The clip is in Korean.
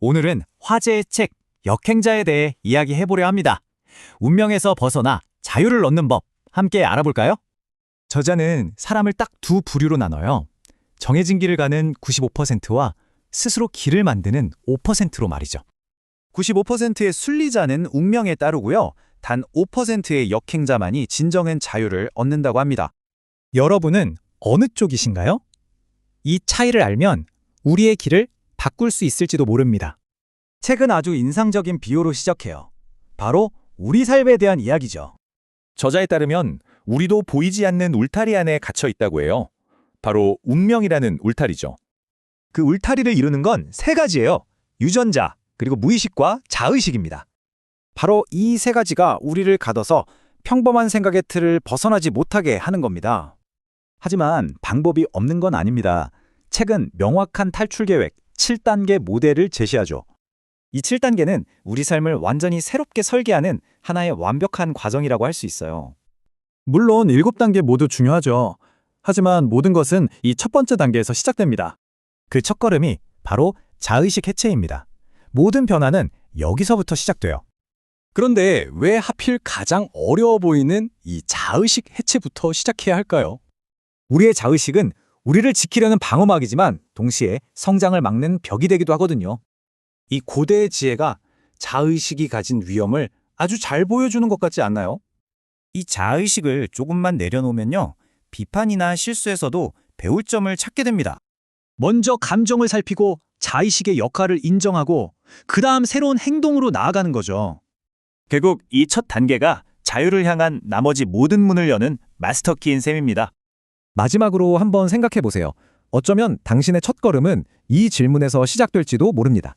오늘은 화제의 책 역행자에 대해 이야기해보려 합니다. 운명에서 벗어나 자유를 얻는 법 함께 알아볼까요? 저자는 사람을 딱 두 부류로 나눠요. 정해진 길을 가는 95%와 스스로 길을 만드는 5%로 말이죠. 95%의 순리자는 운명에 따르고요. 단 5%의 역행자만이 진정한 자유를 얻는다고 합니다. 여러분은 어느 쪽이신가요? 이 차이를 알면 우리의 길을 바꿀 수 있을지도 모릅니다. 책은 아주 인상적인 비유로 시작해요. 바로 우리 삶에 대한 이야기죠. 저자에 따르면 우리도 보이지 않는 울타리 안에 갇혀 있다고 해요. 바로 운명이라는 울타리죠. 그 울타리를 이루는 건 세 가지예요. 유전자, 그리고 무의식과 자의식입니다. 바로 이 세 가지가 우리를 가둬서 평범한 생각의 틀을 벗어나지 못하게 하는 겁니다. 하지만 방법이 없는 건 아닙니다. 책은 명확한 탈출 계획 7단계 모델을 제시하죠. 이 7단계는 우리 삶을 완전히 새롭게 설계하는 하나의 완벽한 과정이라고 할 수 있어요. 물론 7단계 모두 중요하죠. 하지만 모든 것은 이 첫 번째 단계에서 시작됩니다. 그 첫걸음이 바로 자의식 해체입니다. 모든 변화는 여기서부터 시작돼요. 그런데 왜 하필 가장 어려워 보이는 이 자의식 해체부터 시작해야 할까요? 우리의 자의식은 우리를 지키려는 방어막이지만 동시에 성장을 막는 벽이 되기도 하거든요. 이 고대의 지혜가 자의식이 가진 위험을 아주 잘 보여주는 것 같지 않나요? 이 자의식을 조금만 내려놓으면요. 비판이나 실수에서도 배울 점을 찾게 됩니다. 먼저 감정을 살피고 자의식의 역할을 인정하고 그 다음 새로운 행동으로 나아가는 거죠. 결국 이 첫 단계가 자유를 향한 나머지 모든 문을 여는 마스터키인 셈입니다. 마지막으로 한번 생각해 보세요. 어쩌면 당신의 첫 걸음은 이 질문에서 시작될지도 모릅니다.